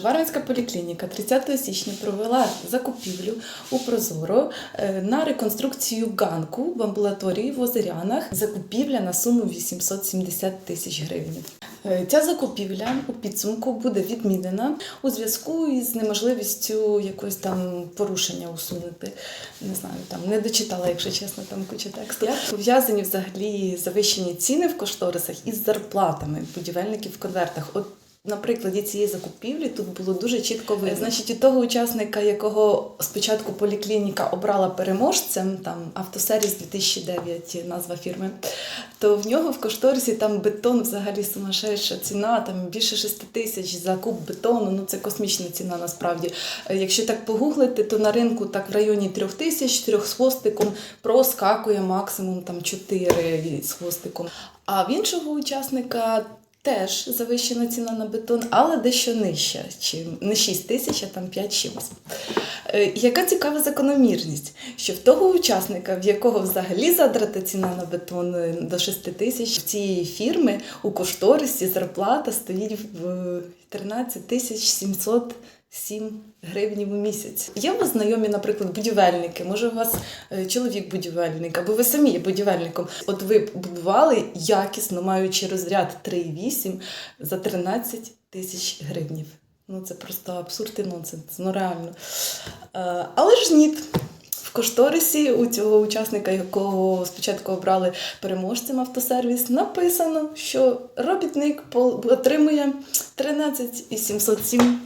Варвинська поліклініка 30 січня провела закупівлю у Прозоро е, на реконструкцію ганку в амбулаторії в Озерянах. Закупівля на суму 870 тисяч гривень. Е, Ця закупівля у підсумку буде відмінена у зв'язку із неможливістю якогось там порушення усунути. Не знаю, там не дочитала, якщо чесно, там куча тексту. Як пов'язані взагалі завищені ціни в кошторисах із зарплатами будівельників в конвертах. От на прикладі цієї закупівлі тут було дуже чітко видно. Значить, у того учасника, якого спочатку поліклініка обрала переможцем, там автосервіс 2009 назва фірми, то в нього в кошторисі там бетон взагалі сумасшедша ціна, там більше 6 тисяч за куб бетону. Ну це космічна ціна насправді. Е, Якщо так погуглити, то на ринку так в районі 3 тисяч, 4 з хвостиком проскакує максимум там 4 з хвостиком. А в іншого учасника теж завищена ціна на бетон, але дещо нижча, чим не 6 тисяч, а там 5 чимось. Е, Яка цікава закономірність, що в того учасника, в якого взагалі задрата ціна на бетон е, до 6 тисяч, в цієї фірми у кошторисі зарплата стоїть в 13 тисяч 707 гривень у місяць. Є у вас знайомі, наприклад, будівельники, може у вас е, чоловік будівельник, або ви самі є будівельником. От ви будували якісно, маючи розряд 3,8 за 13 тисяч гривнів. Ну це просто абсурд і нонсенс, ну реально. Е, Але ж ні. Кошторисі у цього учасника, якого спочатку обрали переможцем автосервіс, написано, що робітник отримує 13 і 707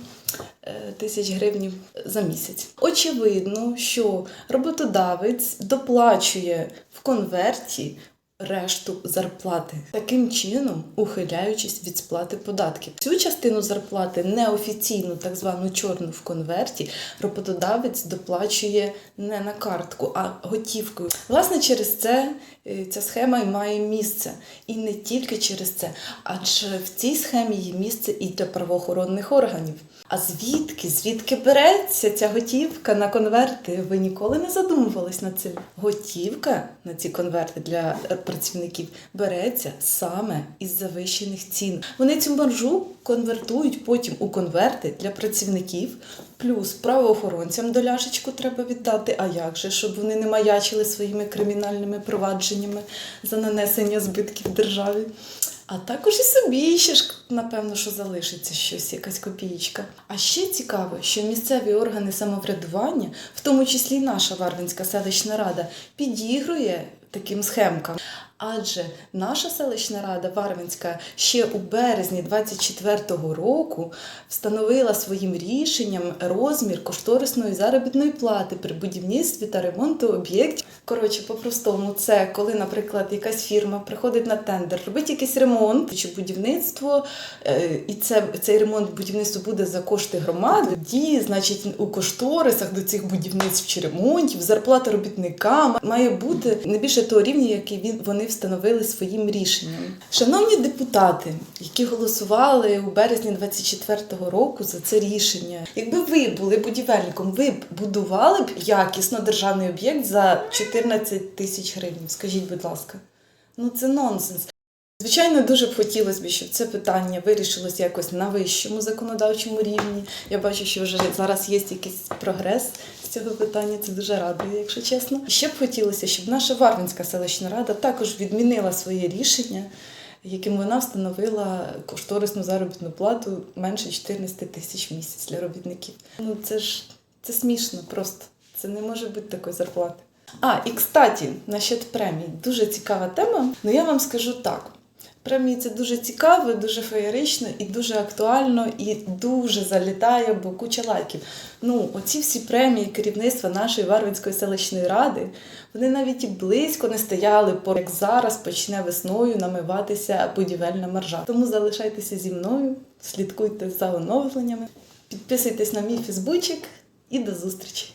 е, тисяч гривень за місяць. Очевидно, що роботодавець доплачує в конверті решту зарплати, таким чином ухиляючись від сплати податків. Цю частину зарплати неофіційну, так звану чорну в конверті, роботодавець доплачує не на картку, а готівкою. Власне, через це е, ця схема і має місце. І не тільки через це, адже в цій схемі є місце і для правоохоронних органів. А звідки? Звідки береться ця готівка на конверти? Ви ніколи не задумувались над цим? Готівка на ці конверти для працівників береться саме із завищених цін. Вони цю маржу конвертують потім у конверти для працівників, плюс правоохоронцям доляшечку треба віддати. А як же, щоб вони не маячили своїми кримінальними провадженнями за нанесення збитків державі? А також і собі ще ж, напевно, що залишиться щось, якась копієчка. А ще цікаво, що місцеві органи самоврядування, в тому числі й наша Варвинська селищна рада, підігрує таким схемкам. Адже наша селищна рада Варвинська ще у березні 24-го року встановила своїм рішенням розмір кошторисної заробітної плати при будівництві та ремонту об'єктів. Коротше, по-простому, це коли, наприклад, якась фірма приходить на тендер, робить якийсь ремонт чи будівництво, е, і це, цей ремонт будівництво буде за кошти громади. Тоді, значить, у кошторисах до цих будівництв чи ремонтів зарплата робітникам має бути не більше того рівня, який він вони встановили своїм рішенням. Шановні депутати, які голосували у березні 24-го року за це рішення, якби ви були будівельником, ви б будували б якісно державний об'єкт за 14 тисяч гривень. Скажіть, будь ласка, ну це нонсенс. Звичайно, дуже б хотілося б, щоб це питання вирішилось якось на вищому законодавчому рівні. Я бачу, що вже зараз є якийсь прогрес з цього питання. Це дуже радує, якщо чесно. Ще б хотілося, щоб наша Варвинська селищна рада також відмінила своє рішення, яким вона встановила кошторисну заробітну плату менше 14 тисяч в місяць для робітників. Ну це ж це смішно просто. Це не може бути такої зарплати. А, і кстати, насчет премій. Дуже цікава тема. Ну я вам скажу так. Премії це дуже цікаво, дуже феєрично і дуже актуально, і дуже залітає, бо куча лайків. Ну, оці всі премії керівництва нашої Варвинської селищної ради, вони навіть і близько не стояли, як зараз почне весною намиватися будівельна маржа. Тому залишайтеся зі мною, слідкуйте за оновленнями, підписуйтесь на мій фейсбучик і до зустрічі!